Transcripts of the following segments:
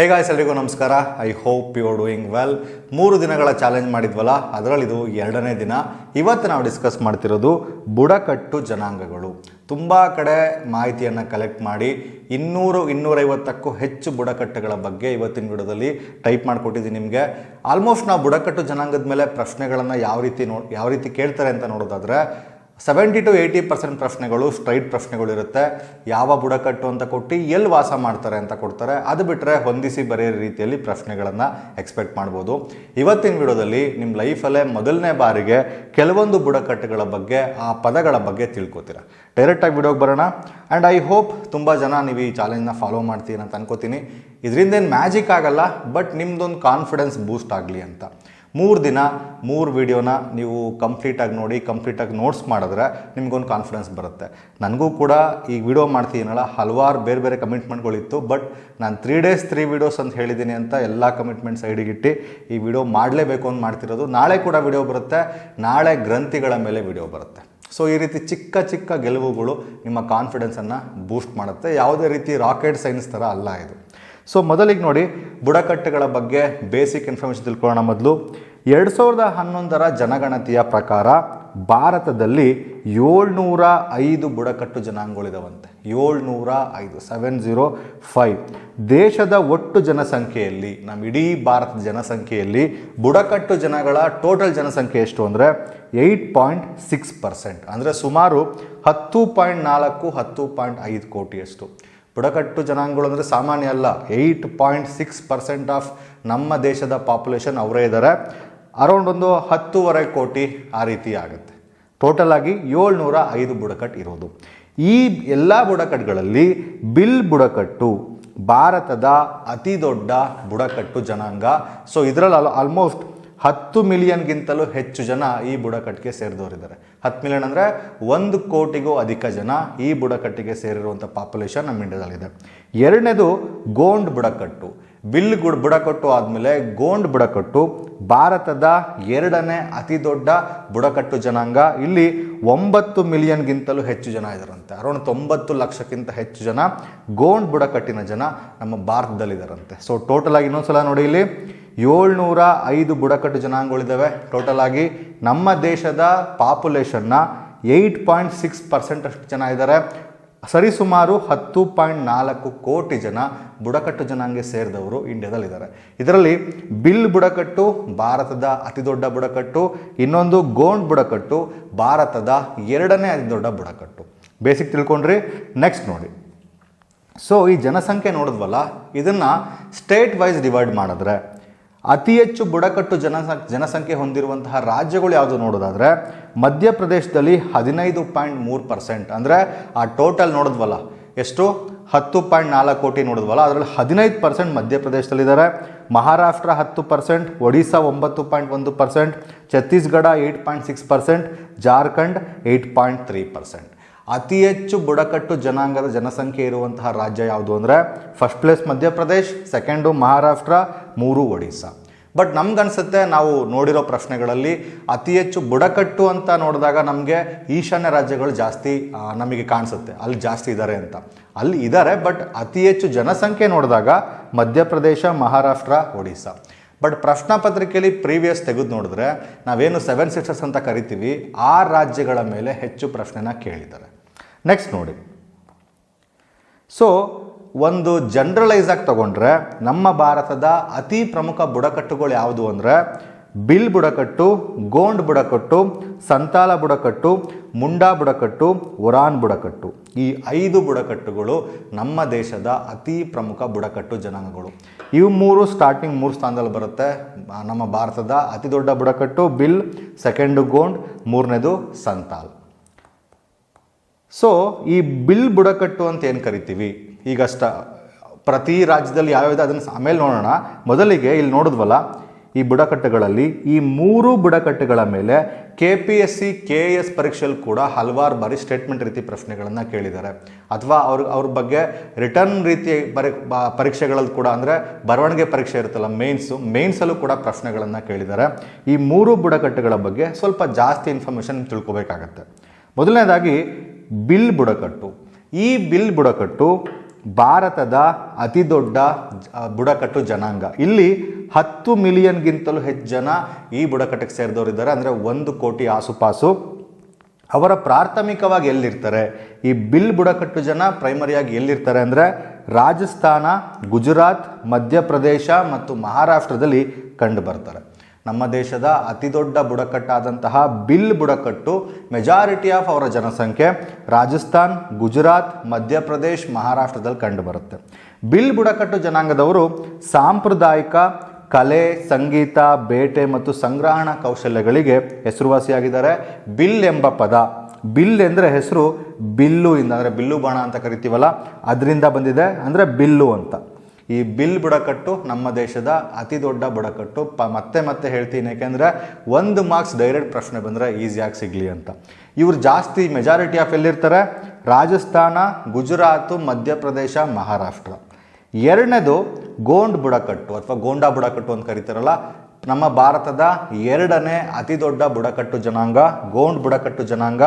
Hey guys ಎಲ್ರಿಗೂ ನಮಸ್ಕಾರ. I hope you are doing well ಮೂರು ದಿನಗಳ ಚಾಲೆಂಜ್ ಮಾಡಿದ್ವಲ್ಲ, ಅದರಲ್ಲಿ ಇದು ಎರಡನೇ ದಿನ. ಇವತ್ತು ನಾವು ಡಿಸ್ಕಸ್ ಮಾಡ್ತಿರೋದು ಬುಡಕಟ್ಟು ಜನಾಂಗಗಳು. ತುಂಬ ಕಡೆ ಮಾಹಿತಿಯನ್ನು ಕಲೆಕ್ಟ್ ಮಾಡಿ ಇನ್ನೂರು, ಇನ್ನೂರೈವತ್ತಕ್ಕೂ ಹೆಚ್ಚು ಬುಡಕಟ್ಟುಗಳ ಬಗ್ಗೆ ಇವತ್ತಿನ ವಿಡಿಯೋದಲ್ಲಿ ಟೈಪ್ ಮಾಡಿಕೊಟ್ಟಿದ್ದೀನಿ ನಿಮಗೆ. ಆಲ್ಮೋಸ್ಟ್ ನಾವು ಬುಡಕಟ್ಟು ಜನಾಂಗದ ಮೇಲೆ ಪ್ರಶ್ನೆಗಳನ್ನು ಯಾವ ರೀತಿ ನೋ, ಯಾವ ರೀತಿ ಕೇಳ್ತಾರೆ ಅಂತ ನೋಡೋದಾದರೆ ಸೆವೆಂಟಿ ಟು ಏಯ್ಟಿ ಪರ್ಸೆಂಟ್ ಪ್ರಶ್ನೆಗಳು ಸ್ಟ್ರೈಟ್ ಪ್ರಶ್ನೆಗಳು ಇರುತ್ತೆ. ಯಾವ ಬುಡಕಟ್ಟು ಅಂತ ಕೊಟ್ಟು ಎಲ್ಲಿ ವಾಸ ಮಾಡ್ತಾರೆ ಅಂತ ಕೊಡ್ತಾರೆ. ಅದು ಬಿಟ್ಟರೆ ಹೊಂದಿಸಿ ಬರೆಯೋ ರೀತಿಯಲ್ಲಿ ಪ್ರಶ್ನೆಗಳನ್ನು ಎಕ್ಸ್ಪೆಕ್ಟ್ ಮಾಡ್ಬೋದು. ಇವತ್ತಿನ ವಿಡಿಯೋದಲ್ಲಿ ನಿಮ್ಮ ಲೈಫಲ್ಲೇ ಮೊದಲನೇ ಬಾರಿಗೆ ಕೆಲವೊಂದು ಬುಡಕಟ್ಟುಗಳ ಬಗ್ಗೆ, ಆ ಪದಗಳ ಬಗ್ಗೆ ತಿಳ್ಕೊತೀರ. ಡೈರೆಕ್ಟಾಗಿ ವಿಡಿಯೋಗೆ ಬರೋಣ. ಆ್ಯಂಡ್ ಐ ಹೋಪ್ ತುಂಬ ಜನ ನೀವು ಈ ಚಾಲೆಂಜ್ನ ಫಾಲೋ ಮಾಡ್ತೀರಿ ಅಂತ ಅನ್ಕೋತೀನಿ. ಇದರಿಂದ ಏನು ಮ್ಯಾಜಿಕ್ ಆಗಲ್ಲ ಬಟ್ ನಿಮ್ಮದೊಂದು ಕಾನ್ಫಿಡೆನ್ಸ್ ಬೂಸ್ಟ್ ಆಗಲಿ ಅಂತ. ಮೂರು ದಿನ, ಮೂರು ವೀಡಿಯೋನ ನೀವು ಕಂಪ್ಲೀಟಾಗಿ ನೋಡಿ, ಕಂಪ್ಲೀಟಾಗಿ ನೋಟ್ಸ್ ಮಾಡಿದ್ರೆ ನಿಮಗೊಂದು ಕಾನ್ಫಿಡೆನ್ಸ್ ಬರುತ್ತೆ. ನನಗೂ ಕೂಡ ಈ ವಿಡಿಯೋ ಮಾಡ್ತೀನಲ್ಲ ಹಲವಾರು ಬೇರೆ ಬೇರೆ ಕಮಿಟ್ಮೆಂಟ್ಗಳಿತ್ತು ಬಟ್ ನಾನು ತ್ರೀ ಡೇಸ್ ತ್ರೀ ವಿಡಿಯೋಸ್ ಅಂತ ಹೇಳಿದ್ದೀನಿ ಅಂತ ಎಲ್ಲ ಕಮಿಟ್ಮೆಂಟ್ಸ್ ಸೈಡಿಗಿಟ್ಟು ಈ ವಿಡಿಯೋ ಮಾಡಲೇಬೇಕು ಅಂತ ಮಾಡ್ತಿರೋದು. ನಾಳೆ ಕೂಡ ವಿಡಿಯೋ ಬರುತ್ತೆ, ನಾಳೆ ಗ್ರಂಥಿಗಳ ಮೇಲೆ ವಿಡಿಯೋ ಬರುತ್ತೆ. ಸೊ ಈ ರೀತಿ ಚಿಕ್ಕ ಚಿಕ್ಕ ಗೆಲುವುಗಳು ನಿಮ್ಮ ಕಾನ್ಫಿಡೆನ್ಸನ್ನು ಬೂಸ್ಟ್ ಮಾಡುತ್ತೆ. ಯಾವುದೇ ರೀತಿ ರಾಕೆಟ್ ಸೈನ್ಸ್ ಥರ ಅಲ್ಲ ಇದು. ಸೊ ಮೊದಲಿಗೆ ನೋಡಿ ಬುಡಕಟ್ಟುಗಳ ಬಗ್ಗೆ ಬೇಸಿಕ್ ಇನ್ಫಾರ್ಮೇಷನ್ ತಿಳ್ಕೊಳ್ಳೋಣ ಮೊದಲು. ಎರಡು ಸಾವಿರದ ಹನ್ನೊಂದರ ಜನಗಣತಿಯ ಪ್ರಕಾರ ಭಾರತದಲ್ಲಿ ಏಳ್ನೂರ ಐದು ಬುಡಕಟ್ಟು ಜನಾಂಗಗಳಿದಾವಂತೆ. ಏಳ್ನೂರ ಐದು ಸೆವೆನ್ ಜೀರೋ ಫೈವ್ ದೇಶದ ಒಟ್ಟು ಜನಸಂಖ್ಯೆಯಲ್ಲಿ ನಮ್ಮ ಇಡೀ ಭಾರತದ ಜನಸಂಖ್ಯೆಯಲ್ಲಿ ಬುಡಕಟ್ಟು ಜನಗಳ ಟೋಟಲ್ ಜನಸಂಖ್ಯೆ ಎಷ್ಟು ಅಂದರೆ ಏಯ್ಟ್ ಪಾಯಿಂಟ್ ಸಿಕ್ಸ್ ಪರ್ಸೆಂಟ್ ಅಂದರೆ ಸುಮಾರು ಹತ್ತು ಪಾಯಿಂಟ್ ನಾಲ್ಕು, ಹತ್ತು ಪಾಯಿಂಟ್ ಐದು ಕೋಟಿಯಷ್ಟು ಬುಡಕಟ್ಟು ಜನಾಂಗಗಳು ಅಂದರೆ ಸಾಮಾನ್ಯ ಅಲ್ಲ eight point six percent of ನಮ್ಮ ದೇಶದ ಪಾಪ್ಯುಲೇಷನ್ ಅವರೇ ಇದ್ದಾರೆ ಅರೌಂಡ್ ಒಂದು ಹತ್ತೂವರೆ ಕೋಟಿ ಆ ರೀತಿ ಆಗುತ್ತೆ. ಟೋಟಲ್ ಆಗಿ ಏಳ್ನೂರ ಐದು ಬುಡಕಟ್ಟು ಇರೋದು. ಈ ಎಲ್ಲ ಬುಡಕಟ್ಟುಗಳಲ್ಲಿ ಬಿಲ್ ಬುಡಕಟ್ಟು ಭಾರತದ ಅತಿ ದೊಡ್ಡ ಬುಡಕಟ್ಟು ಜನಾಂಗ. ಸೊ ಇದರಲ್ಲಿ ಆಲ್ಮೋಸ್ಟ್ ಹತ್ತು ಮಿಲಿಯನ್ಗಿಂತಲೂ ಹೆಚ್ಚು ಜನ ಈ ಬುಡಕಟ್ಟಿಗೆ ಸೇರಿದವರಿದ್ದಾರೆ. ಹತ್ತು ಮಿಲಿಯನ್ ಅಂದರೆ ಒಂದು ಕೋಟಿಗೂ ಅಧಿಕ ಜನ ಈ ಬುಡಕಟ್ಟಿಗೆ ಸೇರಿರುವಂಥ ಪಾಪ್ಯುಲೇಷನ್ ನಮ್ಮ ಇಂಡಿಯಾದಲ್ಲಿದೆ. ಎರಡನೇದು ಗೋಂಡ್ ಬುಡಕಟ್ಟು. ಬಿಲ್ ಗುಡ್ ಬುಡಕಟ್ಟು ಆದಮೇಲೆ ಗೋಂಡ್ ಬುಡಕಟ್ಟು, ಭಾರತದ ಎರಡನೇ ಅತಿ ದೊಡ್ಡ ಬುಡಕಟ್ಟು ಜನಾಂಗ. ಇಲ್ಲಿ ಒಂಬತ್ತು ಮಿಲಿಯನ್ಗಿಂತಲೂ ಹೆಚ್ಚು ಜನ ಇದ್ದಾರಂತೆ ಅರೌಂಡ್ ತೊಂಬತ್ತು ಲಕ್ಷಕ್ಕಿಂತ ಹೆಚ್ಚು ಜನ ಗೋಂಡ್ ಬುಡಕಟ್ಟಿನ ಜನ ನಮ್ಮ ಭಾರತದಲ್ಲಿದ್ದಾರಂತೆ ಸೊ ಟೋಟಲ್ ಆಗಿ ಇನ್ನೊಂದ್ಸಲ ನೋಡಿ ಇಲ್ಲಿ. ಏಳ್ನೂರ ಐದು ಬುಡಕಟ್ಟು ಜನಾಂಗಗಳಿದ್ದಾವೆ ಟೋಟಲ್ ಆಗಿ ನಮ್ಮ ದೇಶದ ಪಾಪ್ಯುಲೇಷನ್ನ ಏಯ್ಟ್ ಪಾಯಿಂಟ್ ಸಿಕ್ಸ್ ಪರ್ಸೆಂಟ್ ಅಷ್ಟು ಜನ ಇದ್ದಾರೆ ಸರಿಸುಮಾರು ಹತ್ತು ಪಾಯಿಂಟ್ ನಾಲ್ಕು ಕೋಟಿ ಜನ ಬುಡಕಟ್ಟು ಜನಾಂಗ ಸೇರಿದವರು ಇಂಡಿಯಾದಲ್ಲಿದ್ದಾರೆ. ಇದರಲ್ಲಿ ಬಿಲ್ ಬುಡಕಟ್ಟು, ಭಾರತದ ಅತಿ ದೊಡ್ಡ ಬುಡಕಟ್ಟು, ಇನ್ನೊಂದು ಗೋಂಡ್ ಬುಡಕಟ್ಟು, ಭಾರತದ ಎರಡನೇ ಅತಿ ದೊಡ್ಡ ಬುಡಕಟ್ಟು. ಬೇಸಿಕ್ ತಿಳ್ಕೊಂಡ್ರಿ ನೆಕ್ಸ್ಟ್ ನೋಡಿ. ಸೊ ಈ ಜನಸಂಖ್ಯೆ ನೋಡಿದ್ವಲ್ಲ, ಇದನ್ನು ಸ್ಟೇಟ್ ವೈಸ್ ಡಿವೈಡ್ ಮಾಡಿದ್ರೆ ಅತಿ ಹೆಚ್ಚು ಬುಡಕಟ್ಟು ಜನಸಂಖ್ ಜನಸಂಖ್ಯೆ ಹೊಂದಿರುವಂತಹ ರಾಜ್ಯಗಳು ಯಾವುದು ನೋಡೋದಾದರೆ, ಮಧ್ಯಪ್ರದೇಶದಲ್ಲಿ ಹದಿನೈದು ಪಾಯಿಂಟ್ ಮೂರು ಪರ್ಸೆಂಟ್. ಅಂದರೆ ಆ ಟೋಟಲ್ ನೋಡಿದ್ವಲ್ಲ, ಎಷ್ಟು? ಹತ್ತು ಪಾಯಿಂಟ್ ನಾಲ್ಕು ಕೋಟಿ ನೋಡಿದ್ವಲ್ಲ, ಅದರಲ್ಲಿ ಹದಿನೈದು ಪರ್ಸೆಂಟ್ ಮಧ್ಯಪ್ರದೇಶದಲ್ಲಿದ್ದಾರೆ. ಮಹಾರಾಷ್ಟ್ರ ಹತ್ತು ಪರ್ಸೆಂಟ್, ಒಡಿಶಾ ಒಂಬತ್ತು ಪಾಯಿಂಟ್ ಒಂದು percent, Chhattisgarh eight point six percent, Jharkhand eight point three percent. ಅತಿ ಹೆಚ್ಚು ಬುಡಕಟ್ಟು ಜನಾಂಗದ ಜನಸಂಖ್ಯೆ ಇರುವಂತಹ ರಾಜ್ಯ ಯಾವುದು ಅಂದರೆ first place Madhya Pradesh second Maharashtra, ಮೂರು ಒಡಿಸ್ಸಾ. ಬಟ್ ನಮ್ಗನ್ಸುತ್ತೆ ನಾವು ನೋಡಿರೋ ಪ್ರಶ್ನೆಗಳಲ್ಲಿ ಅತಿ ಹೆಚ್ಚು ಬುಡಕಟ್ಟು ಅಂತ ನೋಡಿದಾಗ ನಮಗೆ ಈಶಾನ್ಯ ರಾಜ್ಯಗಳು ಜಾಸ್ತಿ ನಮಗೆ ಕಾಣಿಸುತ್ತೆ. ಅಲ್ಲಿ ಜಾಸ್ತಿ ಇದ್ದಾರೆ ಅಂತ. ಅಲ್ಲಿ ಇದ್ದಾರೆ ಬಟ್ ಅತಿ ಹೆಚ್ಚು ಜನಸಂಖ್ಯೆ ನೋಡಿದಾಗ ಮಧ್ಯಪ್ರದೇಶ, ಮಹಾರಾಷ್ಟ್ರ, ಒಡಿಸ್ಸಾ. ಬಟ್ ಪ್ರಶ್ನಾ ಪತ್ರಿಕೆಯಲ್ಲಿ ಪ್ರೀವಿಯಸ್ ತೆಗೆದು ನೋಡಿದ್ರೆ ನಾವೇನು ಸೆವೆನ್ ಸಿಸ್ಟರ್ಸ್ ಅಂತ ಕರಿತೀವಿ, ಆ ರಾಜ್ಯಗಳ ಮೇಲೆ ಹೆಚ್ಚು ಪ್ರಶ್ನೆನ ಕೇಳಿದ್ದಾರೆ. ನೆಕ್ಸ್ಟ್ ನೋಡಿ. ಸೊ ಒಂದು ಜನರಲೈಸ್ ಆಗಿ ತಗೊಂಡ್ರೆ ನಮ್ಮ ಭಾರತದ ಅತಿ ಪ್ರಮುಖ ಬುಡಕಟ್ಟುಗಳು ಯಾವುದು ಅಂದರೆ ಬಿಲ್ ಬುಡಕಟ್ಟು, ಗೋಂಡ್ ಬುಡಕಟ್ಟು, ಸಂತಾಲ ಬುಡಕಟ್ಟು, ಮುಂಡಾ ಬುಡಕಟ್ಟು ಒರಾನ್ ಬುಡಕಟ್ಟು. ಈ ಐದು ಬುಡಕಟ್ಟುಗಳು ನಮ್ಮ ದೇಶದ ಅತಿ ಪ್ರಮುಖ ಬುಡಕಟ್ಟು ಜನಾಂಗಗಳು. ಇವು ಮೂರು ಸ್ಟಾರ್ಟಿಂಗ್ ಮೂರು ಸ್ಥಾನದಲ್ಲಿ ಬರುತ್ತೆ. ನಮ್ಮ ಭಾರತದ ಅತಿ ದೊಡ್ಡ ಬುಡಕಟ್ಟು, ಬಿಲ್ ಸೆಕೆಂಡು ಗೋಂಡ್, ಮೂರನೇದು ಸಂತಾಲ್. ಸೊ ಈ ಬಿಲ್ ಬುಡಕಟ್ಟು ಅಂತ ಏನು ಕರಿತೀವಿ? ಈಗ ಸ್ಟ ಪ್ರತಿ ರಾಜ್ಯದಲ್ಲಿ ಯಾವ್ಯಾವ್ದು ಅದನ್ನು ಆಮೇಲೆ ನೋಡೋಣ. ಮೊದಲಿಗೆ ಇಲ್ಲಿ ನೋಡಿದ್ವಲ್ಲ, ಈ ಬುಡಕಟ್ಟುಗಳಲ್ಲಿ ಈ ಮೂರು ಬುಡಕಟ್ಟುಗಳ ಮೇಲೆ K P S C K A S ಪರೀಕ್ಷೆಯಲ್ಲಿ ಕೂಡ ಹಲವಾರು ಬಾರಿ ಸ್ಟೇಟ್ಮೆಂಟ್ ರೀತಿ ಪ್ರಶ್ನೆಗಳನ್ನು ಕೇಳಿದ್ದಾರೆ ಅಥವಾ ಅವ್ರ ಅವ್ರ ಬಗ್ಗೆ ರಿಟರ್ನ್ ರೀತಿ ಪರಿ ಪರೀಕ್ಷೆಗಳಲ್ಲಿ ಕೂಡ ಅಂದರೆ ಬರವಣಿಗೆ ಪರೀಕ್ಷೆ ಇರುತ್ತಲ್ಲ ಮೇನ್ಸು ಮೇನ್ಸಲ್ಲೂ ಕೂಡ ಪ್ರಶ್ನೆಗಳನ್ನು ಕೇಳಿದ್ದಾರೆ ಈ ಮೂರು ಬುಡಕಟ್ಟುಗಳ ಬಗ್ಗೆ ಸ್ವಲ್ಪ ಜಾಸ್ತಿ ಇನ್ಫಾರ್ಮೇಷನ್ ತಿಳ್ಕೊಬೇಕಾಗತ್ತೆ. ಮೊದಲನೇದಾಗಿ ಬಿಲ್ ಬುಡಕಟ್ಟು. ಈ ಬಿಲ್ ಬುಡಕಟ್ಟು ಭಾರತದ ಅತಿ ದೊಡ್ಡ ಬುಡಕಟ್ಟು ಜನಾಂಗ. ಇಲ್ಲಿ ಹತ್ತು ಮಿಲಿಯನ್ಗಿಂತಲೂ ಹೆಚ್ಚು ಜನ ಈ ಬುಡಕಟ್ಟಕ್ಕೆ ಸೇರಿದವರಿದ್ದಾರೆ. ಅಂದರೆ ಒಂದು ಕೋಟಿ ಆಸುಪಾಸು. ಅವರ ಪ್ರಾಥಮಿಕವಾಗಿ ಎಲ್ಲಿರ್ತಾರೆ? ಈ ಬಿಲ್ ಬುಡಕಟ್ಟು ಜನ ಪ್ರೈಮರಿಯಾಗಿ ಎಲ್ಲಿರ್ತಾರೆ ಅಂದರೆ ರಾಜಸ್ಥಾನ, ಗುಜರಾತ್, ಮಧ್ಯಪ್ರದೇಶ ಮತ್ತು ಮಹಾರಾಷ್ಟ್ರದಲ್ಲಿ ಕಂಡು ಬರ್ತಾರೆ. ನಮ್ಮ ದೇಶದ ಅತಿ ದೊಡ್ಡ ಬುಡಕಟ್ಟಾದಂತಹ ಬಿಲ್ ಬುಡಕಟ್ಟು ಮೆಜಾರಿಟಿ ಆಫ್ ಅವರ ಜನಸಂಖ್ಯೆ ರಾಜಸ್ಥಾನ್, ಗುಜರಾತ್, ಮಧ್ಯಪ್ರದೇಶ್, ಮಹಾರಾಷ್ಟ್ರದಲ್ಲಿ ಕಂಡುಬರುತ್ತೆ ಬಿಲ್ ಬುಡಕಟ್ಟು ಜನಾಂಗದವರು ಸಾಂಪ್ರದಾಯಿಕ ಕಲೆ, ಸಂಗೀತ, ಬೇಟೆ ಮತ್ತು ಸಂಗ್ರಹಣಾ ಕೌಶಲ್ಯಗಳಿಗೆ ಹೆಸರುವಾಸಿಯಾಗಿದ್ದಾರೆ. ಬಿಲ್ ಎಂಬ ಪದ, ಬಿಲ್ ಎಂದರೆ ಹೆಸರು ಬಿಲ್ಲು ಇಂದ, ಅಂದರೆ ಬಿಲ್ಲು ಬಾಣ ಅಂತ ಕರಿತೀವಲ್ಲ, ಅದರಿಂದ ಬಂದಿದೆ ಅಂದರೆ ಬಿಲ್ಲು ಅಂತ. ಈ ಬಿಲ್ ಬುಡಕಟ್ಟು ನಮ್ಮ ದೇಶದ ಅತಿ ದೊಡ್ಡ ಬುಡಕಟ್ಟು. ಪ, ಮತ್ತೆ ಮತ್ತೆ ಹೇಳ್ತೀನಿ ಯಾಕೆಂದರೆ ಒಂದು ಮಾರ್ಕ್ಸ್ ಡೈರೆಕ್ಟ್ ಪ್ರಶ್ನೆ ಬಂದರೆ ಈಸಿಯಾಗಿ ಸಿಗಲಿ ಅಂತ. ಇವರು ಜಾಸ್ತಿ ಮೆಜಾರಿಟಿ ಆಫ್ ಎಲ್ಲಿರ್ತಾರೆ? ರಾಜಸ್ಥಾನ, ಗುಜರಾತು, ಮಧ್ಯಪ್ರದೇಶ, ಮಹಾರಾಷ್ಟ್ರ. ಎರಡನೇದು ಗೋಂಡ್ ಬುಡಕಟ್ಟು, ಅಥವಾ ಗೋಂಡಾ ಬುಡಕಟ್ಟು ಅಂತ ಕರೀತಾರಲ್ಲ ನಮ್ಮ ಭಾರತದ ಎರಡನೇ ಅತಿ ದೊಡ್ಡ ಬುಡಕಟ್ಟು ಜನಾಂಗ, ಗೋಂಡ್ ಬುಡಕಟ್ಟು ಜನಾಂಗ.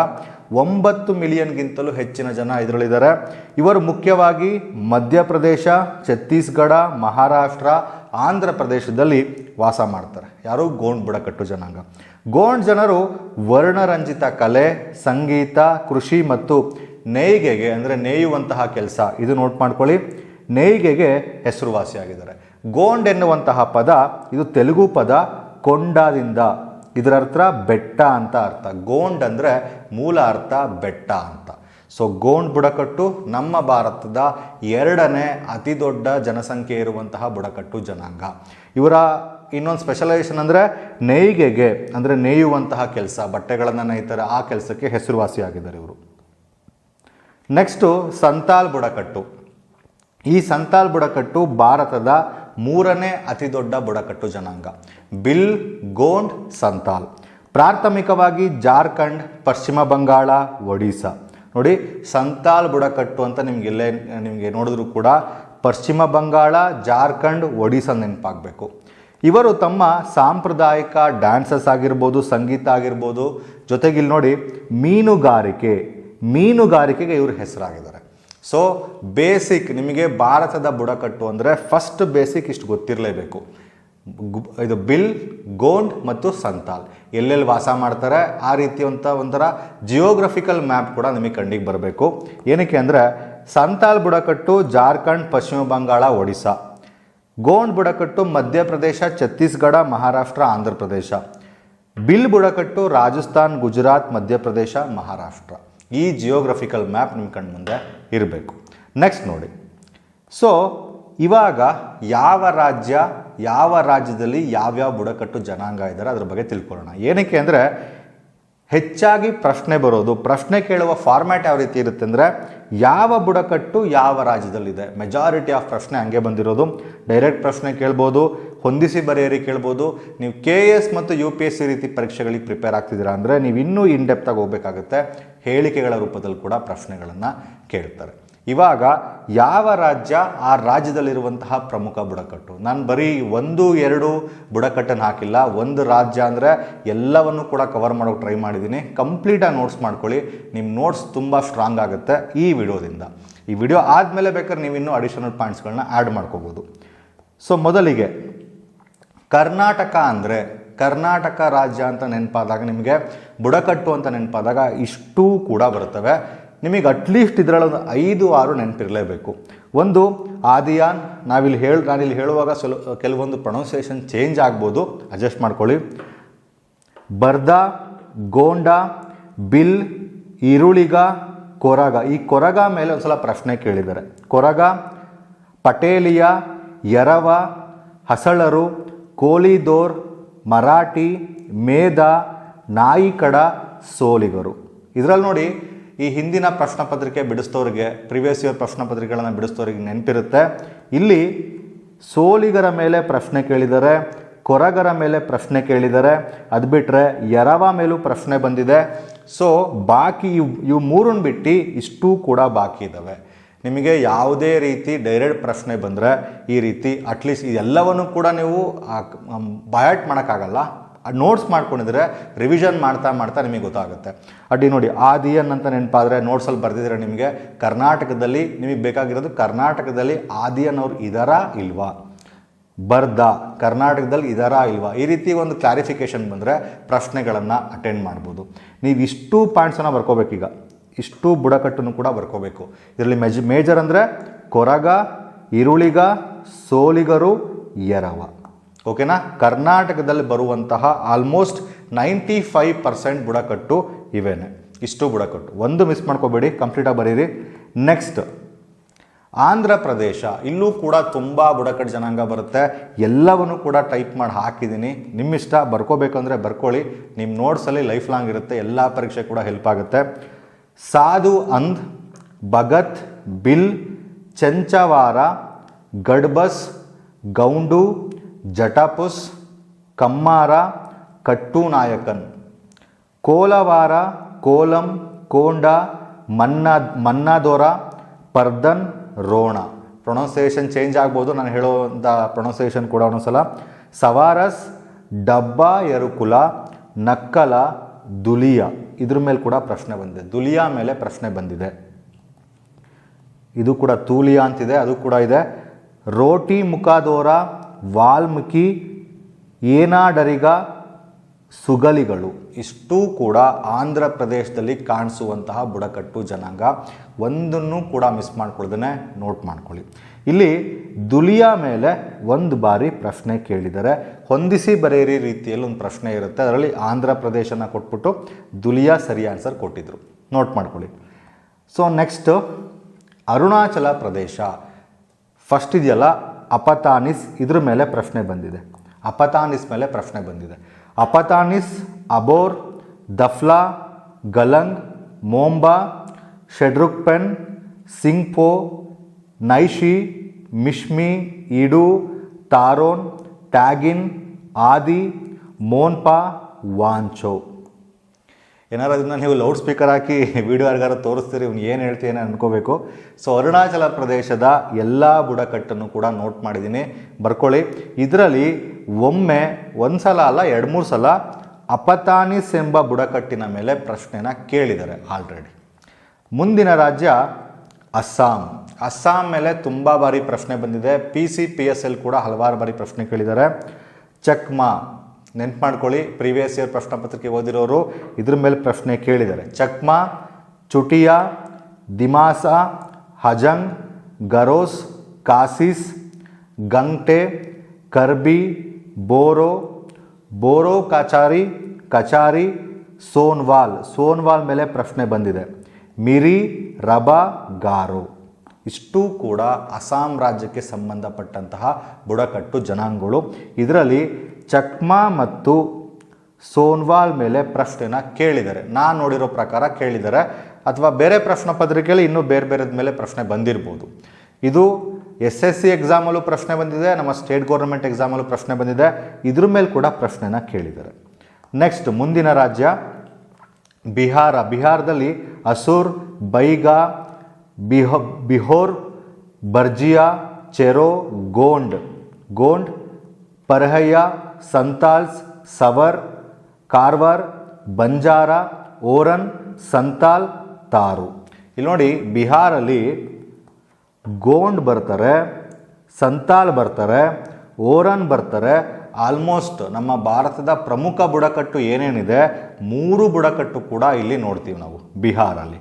ಒಂಬತ್ತು ಮಿಲಿಯನ್ಗಿಂತಲೂ ಹೆಚ್ಚಿನ ಜನ ಇದರಲ್ಲಿದ್ದಾರೆ. ಇವರು ಮುಖ್ಯವಾಗಿ ಮಧ್ಯಪ್ರದೇಶ, ಛತ್ತೀಸ್ಗಢ, ಮಹಾರಾಷ್ಟ್ರ ಆಂಧ್ರ ಪ್ರದೇಶದಲ್ಲಿ ವಾಸ ಮಾಡ್ತಾರೆ. ಯಾರು? ಗೋಂಡ್ ಬುಡಕಟ್ಟು ಜನಾಂಗ. ಗೋಂಡ್ ಜನರು ವರ್ಣರಂಜಿತ ಕಲೆ, ಸಂಗೀತ, ಕೃಷಿ ಮತ್ತು ನೇಯ್ಗೆಗೆ, ಅಂದರೆ ನೇಯುವಂತಹ ಕೆಲಸ. ಇದು ನೋಟ್ ಮಾಡ್ಕೊಳ್ಳಿ. ನೇಯ್ಗೆಗೆ ಹೆಸರುವಾಸಿಯಾಗಿದ್ದಾರೆ. ಗೋಂಡ್ ಎನ್ನುವಂತಹ ಪದ, ಇದು ತೆಲುಗು ಪದ, ಕೊಂಡದಿಂದ. ಇದರ ಅರ್ಥ ಬೆಟ್ಟ ಅಂತ ಅರ್ಥ. ಗೋಂಡ್ ಅಂದರೆ ಮೂಲ ಅರ್ಥ ಬೆಟ್ಟ ಅಂತ. ಸೊ ಗೋಂಡ್ ಬುಡಕಟ್ಟು ನಮ್ಮ ಭಾರತದ ಎರಡನೇ ಅತಿ ದೊಡ್ಡ ಜನಸಂಖ್ಯೆ ಇರುವಂತಹ ಬುಡಕಟ್ಟು ಜನಾಂಗ. ಇವರ ಇನ್ನೊಂದು ಸ್ಪೆಷಲೈಸೇಷನ್ ಅಂದರೆ ನೇಯ್ಗೆಗೆ, ಅಂದರೆ ನೇಯುವಂತಹ ಕೆಲಸ. ಬಟ್ಟೆಗಳನ್ನು ನೇಯ್ತಾರೆ, ಆ ಕೆಲಸಕ್ಕೆ ಹೆಸರುವಾಸಿಯಾಗಿದ್ದಾರೆ ಇವರು. ನೆಕ್ಸ್ಟು ಸಂತಾಲ್ ಬುಡಕಟ್ಟು. ಈ ಸಂತಾಲ್ ಬುಡಕಟ್ಟು ಭಾರತದ ಮೂರನೇ ಅತಿ ದೊಡ್ಡ ಬುಡಕಟ್ಟು ಜನಾಂಗ. ಬಿಲ್ ಗೋಂಡ್ ಸಂತಾಲ್. ಪ್ರಾಥಮಿಕವಾಗಿ ಜಾರ್ಖಂಡ್, ಪಶ್ಚಿಮ ಬಂಗಾಳ ಒಡಿಶಾ ನೋಡಿ, ಸಂತಾಲ್ ಬುಡಕಟ್ಟು ಅಂತ ನಿಮ್ಗೆ ಎಲ್ಲೇ ನಿಮಗೆ ನೋಡಿದ್ರು ಕೂಡ ಪಶ್ಚಿಮ ಬಂಗಾಳ, ಜಾರ್ಖಂಡ್ ಒಡಿಶಾ ನೆನಪಾಗಬೇಕು. ಇವರು ತಮ್ಮ ಸಾಂಪ್ರದಾಯಿಕ ಡ್ಯಾನ್ಸಸ್ ಆಗಿರ್ಬೋದು, ಸಂಗೀತ ಆಗಿರ್ಬೋದು ಜೊತೆಗೆ ಇಲ್ಲಿ ನೋಡಿ, ಮೀನುಗಾರಿಕೆ. ಮೀನುಗಾರಿಕೆಗೆ ಇವರು ಹೆಸರಾಗಿದ್ದಾರೆ. ಸೊ ಬೇಸಿಕ್ ನಿಮಗೆ ಭಾರತದ ಬುಡಕಟ್ಟು ಅಂದರೆ ಫಸ್ಟ್ ಬೇಸಿಕ್ ಇಷ್ಟು ಗೊತ್ತಿರಲೇಬೇಕು. ಇದು ಬಿಲ್, ಗೋಂಡ್ ಮತ್ತು ಸಂತಾಲ್. ಎಲ್ಲೆಲ್ಲಿ ವಾಸ ಮಾಡ್ತಾರೆ? ಆ ರೀತಿಯಂಥ ಒಂಥರ ಜಿಯೋಗ್ರಫಿಕಲ್ ಮ್ಯಾಪ್ ಕೂಡ ನಿಮಗೆ ಕಣ್ಣಿಗೆ ಬರಬೇಕು. ಏನಕ್ಕೆ ಅಂದರೆ ಸಂತಾಲ್ ಬುಡಕಟ್ಟು, ಜಾರ್ಖಂಡ್, ಪಶ್ಚಿಮ ಬಂಗಾಳ ಒಡಿಶಾ ಗೋಂಡ್ ಬುಡಕಟ್ಟು ಮಧ್ಯಪ್ರದೇಶ, ಛತ್ತೀಸ್ಗಢ, ಮಹಾರಾಷ್ಟ್ರ ಆಂಧ್ರ ಪ್ರದೇಶ ಬಿಲ್ ಬುಡಕಟ್ಟು ರಾಜಸ್ಥಾನ್, ಗುಜರಾತ್, ಮಧ್ಯಪ್ರದೇಶ, ಮಹಾರಾಷ್ಟ್ರ. ಈ ಜಿಯೋಗ್ರಫಿಕಲ್ ಮ್ಯಾಪ್ ನಿಮ್ಮ ಕಣ್ಮುಂದೆ ಇರಬೇಕು. ನೆಕ್ಸ್ಟ್ ನೋಡಿ. ಸೊ ಇವಾಗ ಯಾವ ರಾಜ್ಯ, ಯಾವ ರಾಜ್ಯದಲ್ಲಿ ಯಾವ್ಯಾವ ಬುಡಕಟ್ಟು ಜನಾಂಗ ಇದ್ದಾರೆ ಅದ್ರ ಬಗ್ಗೆ ತಿಳ್ಕೊಳ್ಳೋಣ. ಏನಕ್ಕೆ ಅಂದರೆ ಹೆಚ್ಚಾಗಿ ಪ್ರಶ್ನೆ ಬರೋದು, ಪ್ರಶ್ನೆ ಕೇಳುವ ಫಾರ್ಮ್ಯಾಟ್ ಯಾವ ರೀತಿ ಇರುತ್ತೆ ಅಂದರೆ ಯಾವ ಬುಡಕಟ್ಟು ಯಾವ ರಾಜ್ಯದಲ್ಲಿದೆ? ಮೆಜಾರಿಟಿ ಆಫ್ ಪ್ರಶ್ನೆ ಹಂಗೆ ಬಂದಿರೋದು. ಡೈರೆಕ್ಟ್ ಪ್ರಶ್ನೆ ಕೇಳ್ಬೋದು, ಹೊಂದಿಸಿ ಬರೆಯರಿ ಕೇಳ್ಬೋದು. ನೀವು ಕೆ ಎಸ್ ಮತ್ತು ಯು ಪಿ ಎಸ್ ಸಿ ರೀತಿ ಪರೀಕ್ಷೆಗಳಿಗೆ ಪ್ರಿಪೇರ್ ಆಗ್ತಿದ್ದೀರಾ ಅಂದರೆ ನೀವು ಇನ್ನೂ ಇನ್ ಡೆಪ್ತಾಗಿ ಹೋಗಬೇಕಾಗುತ್ತೆ. ಹೇಳಿಕೆಗಳ ರೂಪದಲ್ಲಿ ಕೂಡ ಪ್ರಶ್ನೆಗಳನ್ನು ಕೇಳ್ತಾರೆ. ಇವಾಗ ಯಾವ ರಾಜ್ಯ ಆ ರಾಜ್ಯದಲ್ಲಿರುವಂತಹ ಪ್ರಮುಖ ಬುಡಕಟ್ಟು? ನಾನು ಬರೀ ಒಂದು, ಎರಡು ಬುಡಕಟ್ಟನ್ನು ಹಾಕಿಲ್ಲ, ಒಂದು ರಾಜ್ಯ ಅಂದರೆ ಎಲ್ಲವನ್ನು ಕೂಡ ಕವರ್ ಮಾಡೋಕೆ ಟ್ರೈ ಮಾಡಿದ್ದೀನಿ ಕಂಪ್ಲೀಟಾಗಿ ನೋಟ್ಸ್ ಮಾಡ್ಕೊಳ್ಳಿ. ನಿಮ್ಮ ನೋಟ್ಸ್ ತುಂಬ ಸ್ಟ್ರಾಂಗ್ ಆಗುತ್ತೆ ಈ ವಿಡಿಯೋದಿಂದ. ಈ ವಿಡಿಯೋ ಆದಮೇಲೆ ಬೇಕಾದ್ರೆ ನೀವು ಇನ್ನೂ ಅಡಿಷನಲ್ ಪಾಯಿಂಟ್ಸ್ಗಳನ್ನ ಆ್ಯಡ್ ಮಾಡ್ಕೋಬೋದು. ಸೊ ಮೊದಲಿಗೆ ಕರ್ನಾಟಕ ಅಂದರೆ ಕರ್ನಾಟಕ ರಾಜ್ಯ ಅಂತ ನೆನಪಾದಾಗ ನಿಮಗೆ ಬುಡಕಟ್ಟು ಅಂತ ನೆನಪಾದಾಗ ಇಷ್ಟೂ ಕೂಡ ಬರ್ತವೆ. ನಿಮಗೆ ಅಟ್ಲೀಸ್ಟ್ ಇದರಲ್ಲಿ ಒಂದು ಐದು, ಆರು ನೆನಪಿರಲೇಬೇಕು. ಒಂದು, ಆದಿಯಾನ್, ನಾವಿಲ್ಲಿ ಹೇಳಿ, ನಾನಿಲ್ಲಿ ಹೇಳುವಾಗ ಸ್ವಲ್ಪ ಕೆಲವೊಂದು ಪ್ರೊನೌನ್ಸಿಯೇಷನ್ ಚೇಂಜ್ ಆಗ್ಬೋದು. ಅಡ್ಜಸ್ಟ್ ಮಾಡ್ಕೊಳ್ಳಿ. ಬರ್ದಾ, ಗೋಂಡ, ಬಿಲ್ ಈರುಳಿಗ ಕೊರಗ. ಈ ಕೊರಗ ಮೇಲೆ ಒಂದು ಸಲ ಪ್ರಶ್ನೆ ಕೇಳಿದ್ದಾರೆ. ಕೊರಗ, ಪಟೇಲಿಯ, ಯರವ, ಹಸಳರು, ಕೋಲಿದೋರ್ ಮರಾಠಿ, ಮೇಧ, ನಾಯಿಕಡ, ಸೋಲಿಗರು. ಇದರಲ್ಲಿ ನೋಡಿ, ಈ ಹಿಂದಿನ ಪ್ರಶ್ನೆ ಪತ್ರಿಕೆ ಬಿಡಿಸ್ತವ್ರಿಗೆ ಪ್ರಿವಿಯಸ್ ಇಯರ್ ಪ್ರಶ್ನೆ ಪತ್ರಿಕೆಗಳನ್ನು ಬಿಡಿಸ್ತವ್ರಿಗೆ ನೆನಪಿರುತ್ತೆ. ಇಲ್ಲಿ ಸೋಲಿಗರ ಮೇಲೆ ಪ್ರಶ್ನೆ ಕೇಳಿದ್ದಾರೆ ಕೊರಗರ ಮೇಲೆ ಪ್ರಶ್ನೆ ಕೇಳಿದ್ದಾರೆ ಅದು ಬಿಟ್ಟರೆ ಯರವ ಮೇಲೂ ಪ್ರಶ್ನೆ ಬಂದಿದೆ. ಸೊ ಬಾಕಿ ಇವು ಇವು ಮೂರನ್ನು ಬಿಟ್ಟು ಇಷ್ಟೂ ಕೂಡ ಬಾಕಿ ಇದ್ದಾವೆ ನಿಮಗೆ ಯಾವುದೇ ರೀತಿ ಡೈರೆಕ್ಟ್ ಪ್ರಶ್ನೆ ಬಂದರೆ ಈ ರೀತಿ ಅಟ್ಲೀಸ್ಟ್ ಇದೆಲ್ಲವನ್ನು ಕೂಡ ನೀವು ಬಯಾಟ್ ಮಾಡೋಕ್ಕಾಗಲ್ಲ. ನೋಟ್ಸ್ ಮಾಡ್ಕೊಂಡಿದ್ರೆ ರಿವಿಷನ್ ಮಾಡ್ತಾ ಮಾಡ್ತಾ ನಿಮಗೆ ಗೊತ್ತಾಗುತ್ತೆ. ಅಡ್ಡಿ ನೋಡಿ, ಆದಿಯನ್ ಅಂತ ನೆನಪಾದರೆ ನೋಟ್ಸಲ್ಲಿ ಬರೆದಿದ್ರೆ ನಿಮಗೆ ಕರ್ನಾಟಕದಲ್ಲಿ ನಿಮಗೆ ಬೇಕಾಗಿರೋದು ಕರ್ನಾಟಕದಲ್ಲಿ ಆದಿಯನ್ ಅವ್ರು ಇದಾರಾ ಇಲ್ವಾ? ಬರ್ದ ಕರ್ನಾಟಕದಲ್ಲಿ ಇದಾರ ಇಲ್ವಾ? ಈ ರೀತಿ ಒಂದು ಕ್ಲಾರಿಫಿಕೇಷನ್ ಬಂದರೆ ಪ್ರಶ್ನೆಗಳನ್ನು ಅಟೆಂಡ್ ಮಾಡ್ಬೋದು. ನೀವು ಇಷ್ಟು ಪಾಯಿಂಟ್ಸನ್ನು ಬರ್ಕೋಬೇಕೀಗ. ಇಷ್ಟು ಬುಡಕಟ್ಟನ್ನು ಕೂಡ ಬರ್ಕೋಬೇಕು. ಇದರಲ್ಲಿ ಮೆಜ್, ಮೇಜರ್ ಅಂದರೆ ಕೊರಗ ಈರುಳಿಗ ಸೋಲಿಗರು, ಎರವ. ಓಕೆನಾ? ಕರ್ನಾಟಕದಲ್ಲಿ ಬರುವಂತಹ ಆಲ್ಮೋಸ್ಟ್ ನೈಂಟಿ ಫೈವ್ ಪರ್ಸೆಂಟ್ ಬುಡಕಟ್ಟು ಇವೇನೆ. ಇಷ್ಟು ಬುಡಕಟ್ಟು. ಒಂದು ಮಿಸ್ ಮಾಡ್ಕೋಬೇಡಿ ಕಂಪ್ಲೀಟಾಗಿ ಬರೀರಿ. ನೆಕ್ಸ್ಟ್ ಆಂಧ್ರ ಪ್ರದೇಶ. ಇಲ್ಲೂ ಕೂಡ ತುಂಬ ಬುಡಕಟ್ಟು ಜನಾಂಗ ಬರುತ್ತೆ. ಎಲ್ಲವನ್ನು ಕೂಡ ಟೈಪ್ ಮಾಡಿ ಹಾಕಿದ್ದೀನಿ. ನಿಮ್ಮಿಷ್ಟ, ಬರ್ಕೋಬೇಕಂದ್ರೆ ಬರ್ಕೊಳ್ಳಿ. ನಿಮ್ಮ ನೋಟ್ಸಲ್ಲಿ ಲೈಫ್ ಲಾಂಗ್ ಇರುತ್ತೆ. ಎಲ್ಲ ಪರೀಕ್ಷೆ ಕೂಡ ಹೆಲ್ಪ್ ಆಗುತ್ತೆ. ಸಾಧು ಅಂದ್ ಭಗತ್, ಬಿಲ್, ಚಂಚವಾರ, ಗಡ್ಬಸ್, ಗೌಂಡು, ಜಟಪುಸ್, ಕಮ್ಮಾರ ಕಟ್ಟು ನಾಯಕನ್ ಕೋಲವಾರ, ಕೋಲಂ, ಕೋಂಡ, ಮನ್ನ, ಮನ್ನದೊರ, ಪರ್ದನ್, ರೋಣ. ಪ್ರೊನೌನ್ಸಿಯೇಷನ್ ಚೇಂಜ್ ಆಗ್ಬೋದು. ನಾನು ಹೇಳೋವಂಥ ಪ್ರೊನೌನ್ಸಿಯೇಷನ್ ಕೂಡ ಒಂದೊಂದ್ಸಲ. ಸವಾರಸ್, ಡಬ್ಬ, ಎರುಕುಲ, ನಕ್ಕಲ, ದುಲಿಯ. ಇದ್ರ ಮೇಲೆ ಕೂಡ ಪ್ರಶ್ನೆ ಬಂದಿದೆ. ದುಲಿಯಾ ಮೇಲೆ ಪ್ರಶ್ನೆ ಬಂದಿದೆ. ಇದು ಕೂಡ ತೂಲಿಯಾ ಅಂತಿದೆ, ಅದು ಕೂಡ ಇದೆ. ರೋಟಿ ಮುಖಾದೋರ ವಾಲ್ಮೀಕಿ ಏನಾಡರಿಗ ಸುಗಲಿಗಳು? ಇಷ್ಟೂ ಕೂಡ ಆಂಧ್ರ ಪ್ರದೇಶದಲ್ಲಿ ಕಾಣಿಸುವಂತಹ ಬುಡಕಟ್ಟು ಜನಾಂಗ. ಒಂದನ್ನು ಕೂಡ ಮಿಸ್ ಮಾಡ್ಕೊಳ್ದೇ ನೋಟ್ ಮಾಡ್ಕೊಳ್ಳಿ. ಇಲ್ಲಿ ದುಲಿಯಾ ಮೇಲೆ ಒಂದು ಬಾರಿ ಪ್ರಶ್ನೆ ಕೇಳಿದ್ದಾರೆ ಹೊಂದಿಸಿ ಬರೆಯಿರಿ ರೀತಿಯಲ್ಲಿ ಒಂದು ಪ್ರಶ್ನೆ ಇರುತ್ತೆ. ಅದರಲ್ಲಿ ಆಂಧ್ರ ಪ್ರದೇಶನ ಕೊಟ್ಬಿಟ್ಟು ದುಲಿಯಾ ಸರಿ ಆನ್ಸರ್ ಕೊಟ್ಟಿದ್ರು. ನೋಟ್ ಮಾಡ್ಕೊಳ್ಳಿ. So next Arunachal Pradesh. First ಇದೆಯಲ್ಲ, ಅಪತಾನಿಸ್ ಇದ್ರ ಮೇಲೆ ಪ್ರಶ್ನೆ ಬಂದಿದೆ. ಅಪತಾನಿಸ್ ಮೇಲೆ ಪ್ರಶ್ನೆ ಬಂದಿದೆ. ಅಪತಾನಿಸ್, ಅಬೋರ್, ದಫ್ಲಾ, ಗಲಂಗ್, ಮೋಂಬಾ, ಶೆಡ್ರುಕ್ಪೆನ್, ಸಿಂಗ್ಪೋ ನೈಶಿ, ಮಿಶ್ಮಿ, ಇಡು, ತಾರೋನ್, ಟ್ಯಾಗಿನ್, ಆದಿ, ಮೋನ್ಪಾ, ವಾಂಚೋ. ಏನಾರು ಅದನ್ನು ನೀವು ಲೌಡ್ ಸ್ಪೀಕರ್ ಹಾಕಿ ವಿಡಿಯೋ ಯಾರಿಗಾರು ತೋರಿಸ್ತೀರಿ, ಇವ್ನು ಏನು ಹೇಳ್ತೀನಿ ಅನ್ಕೋಬೇಕು. ಸೊ, ಅರುಣಾಚಲ ಪ್ರದೇಶದ ಎಲ್ಲ ಬುಡಕಟ್ಟನ್ನು ಕೂಡ ನೋಟ್ ಮಾಡಿದ್ದೀನಿ. ಬರ್ಕೊಳ್ಳಿ. ಇದರಲ್ಲಿ ಒಮ್ಮೆ ಒಂದು ಸಲ ಅಲ್ಲ, ಎರಡು ಮೂರು ಸಲ ಅಪತಾನಿಸ್ ಎಂಬ ಬುಡಕಟ್ಟಿನ ಮೇಲೆ ಪ್ರಶ್ನೆನ ಕೇಳಿದ್ದಾರೆ ಆಲ್ರೆಡಿ. ಮುಂದಿನ ರಾಜ್ಯ ಅಸ್ಸಾಂ. ಅಸ್ಸಾಂ ಮೇಲೆ ತುಂಬ ಬಾರಿ ಪ್ರಶ್ನೆ ಬಂದಿದೆ. P C P S L ಕೂಡ ಹಲವಾರು ಬಾರಿ ಪ್ರಶ್ನೆ ಕೇಳಿದ್ದಾರೆ. ಚಕ್ಮಾ ನೆನ್ಪು ಮಾಡ್ಕೊಳ್ಳಿ. ಪ್ರೀವಿಯಸ್ ಇಯರ್ ಪ್ರಶ್ನೆ ಪತ್ರಿಕೆ ಓದಿರೋರು ಇದ್ರ ಮೇಲೆ ಪ್ರಶ್ನೆ ಕೇಳಿದ್ದಾರೆ. ಚಕ್ಮಾ ಚುಟಿಯಾ, ದಿಮಾಸ, ಹಜಂಗ್, ಗರೋಸ್, ಕಾಸಿಸ್, ಗಂಗ್ಟೆ, ಕರ್ಬಿ, ಬೋರೋ ಬೋರೋ ಕಚಾರಿ ಕಚಾರಿ, ಸೋನ್ವಾಲ್. ಸೋನ್ವಾಲ್ ಮೇಲೆ ಪ್ರಶ್ನೆ ಬಂದಿದೆ. ಮಿರಿ, ರಬಾ, ಗಾರೋ. ಇಷ್ಟೂ ಕೂಡ ಅಸ್ಸಾಂ ರಾಜ್ಯಕ್ಕೆ ಸಂಬಂಧಪಟ್ಟಂತಹ ಬುಡಕಟ್ಟು ಜನಾಂಗಗಳು. ಇದರಲ್ಲಿ ಚಕ್ಮಾ ಮತ್ತು ಸೋನ್ವಾಲ್ ಮೇಲೆ ಪ್ರಶ್ನೆನ ಕೇಳಿದ್ದಾರೆ. ನಾನು ನೋಡಿರೋ ಪ್ರಕಾರ ಕೇಳಿದ್ದಾರೆ. ಅಥವಾ ಬೇರೆ ಪ್ರಶ್ನೆ ಪತ್ರಿಕೆಯಲ್ಲಿ ಇನ್ನೂ ಬೇರೆ ಬೇರೆದ ಮೇಲೆ ಪ್ರಶ್ನೆ ಬಂದಿರ್ಬೋದು. ಇದು ಎಸ್ ಎಸ್ ಸಿ ಎಕ್ಸಾಮಲ್ಲೂ ಪ್ರಶ್ನೆ ಬಂದಿದೆ, ನಮ್ಮ ಸ್ಟೇಟ್ ಗೌರ್ಮೆಂಟ್ ಎಕ್ಸಾಮಲ್ಲೂ ಪ್ರಶ್ನೆ ಬಂದಿದೆ. ಇದ್ರ ಮೇಲೆ ಕೂಡ ಪ್ರಶ್ನೆನ ಕೇಳಿದ್ದಾರೆ. ನೆಕ್ಸ್ಟ್, ಮುಂದಿನ ರಾಜ್ಯ ಬಿಹಾರ. ಬಿಹಾರದಲ್ಲಿ ಅಸುರ್, ಬೈಗಾ ಬಿಹೊ, ಬಿಹೋರ್, ಬರ್ಜಿಯಾ, ಚೆರೋ, ಗೋಂಡ್. ಗೋಂಡ್, ಪರ್ಹಯ್ಯ, ಸಂತಾಲ್ಸ್, ಸವರ್, ಕಾರ್ವಾರ್, ಬಂಜಾರ, ಓರನ್, ಸಂತಾಲ್, ತಾರು. ಇಲ್ಲಿ ನೋಡಿ ಬಿಹಾರಲ್ಲಿ ಗೋಂಡ್ ಬರ್ತಾರೆ, ಸಂತಾಲ್ ಬರ್ತಾರೆ, ಓರನ್ ಬರ್ತಾರೆ. ಆಲ್ಮೋಸ್ಟ್ ನಮ್ಮ ಭಾರತದ ಪ್ರಮುಖ ಬುಡಕಟ್ಟು ಏನೇನಿದೆ, ಮೂರು ಬುಡಕಟ್ಟು ಕೂಡ ಇಲ್ಲಿ ನೋಡ್ತೀವಿ ನಾವು ಬಿಹಾರಲ್ಲಿ.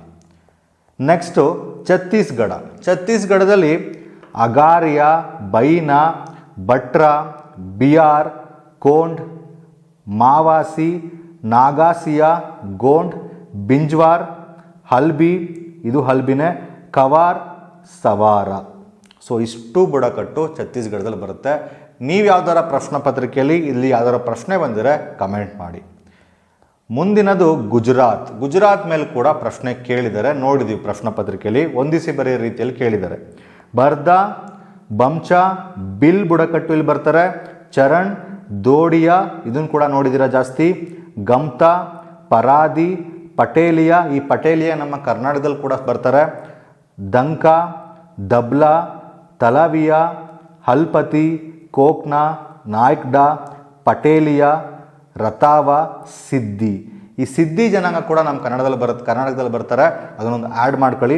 ನೆಕ್ಸ್ಟು ಛತ್ತೀಸ್ಗಢ. ಛತ್ತೀಸ್ಗಢದಲ್ಲಿ ಅಗಾರಿಯ, ಬೈನಾ, ಭಟ್ರ ಬಿಯಾರ್ ಕೋಂಡ್, ಮಾವಾಸಿ, ನಾಗಾಸಿಯಾ, ಗೋಂಡ್, ಬಿಂಜ್ವಾರ್, ಹಲ್ಬಿ, ಇದು ಹಲ್ಬಿನೇ, ಕವಾರ್, ಸವಾರ. ಸೊ, ಇಷ್ಟು ಬುಡಕಟ್ಟು ಛತ್ತೀಸ್ಗಢದಲ್ಲಿ ಬರುತ್ತೆ. ನೀವು ಯಾವ್ದಾರ ಪ್ರಶ್ನೆ ಪತ್ರಿಕೆಯಲ್ಲಿ ಇಲ್ಲಿ ಯಾವ್ದಾರ ಪ್ರಶ್ನೆ ಬಂದರೆ ಕಮೆಂಟ್ ಮಾಡಿ. ಮುಂದಿನದು ಗುಜರಾತ್. ಗುಜರಾತ್ ಮೇಲೆ ಕೂಡ ಪ್ರಶ್ನೆ ಕೇಳಿದ್ದಾರೆ ನೋಡಿದೀವಿ ಪ್ರಶ್ನೆ ಪತ್ರಿಕೆಯಲ್ಲಿ, ಹೊಂದಿಸಿ ಬರೆಯೋ ರೀತಿಯಲ್ಲಿ ಕೇಳಿದ್ದಾರೆ. ಬರ್ದಾ, ಬಂಚಾ, ಬಿಲ್ ಬುಡಕಟ್ಟು ಇಲ್ಲಿ ಬರ್ತಾರೆ. ಚರಣ್, ದೋಡಿಯಾ, ಇದನ್ನು ಕೂಡ ನೋಡಿದ್ದೀರಾ ಜಾಸ್ತಿ. ಗಮ್ತಾ, ಪರಾದಿ, ಪಟೇಲಿಯಾ, ಈ ಪಟೇಲಿಯಾ ನಮ್ಮ ಕರ್ನಾಟಕದಲ್ಲಿ ಕೂಡ ಬರ್ತಾರೆ. ದಂಕ, ದಬ್ಲಾ, ತಲಾವಿಯಾ, ಹಲ್ಪತಿ, ಕೋಕ್ನಾ, ನಾಯ್ಕ್ಡಾ, ಪಟೇಲಿಯಾ ರತಾವ ಸಿದ್ದಿ ಈ ಸಿದ್ಧಿ ಜನಾಂಗ ಕೂಡ ನಮ್ಮ ಕನ್ನಡದಲ್ಲಿ ಬರುತ್ತೆ ಕರ್ನಾಟಕದಲ್ಲಿ ಬರ್ತಾರೆ. ಅದನ್ನೊಂದು ಆ್ಯಡ್ ಮಾಡ್ಕೊಳ್ಳಿ.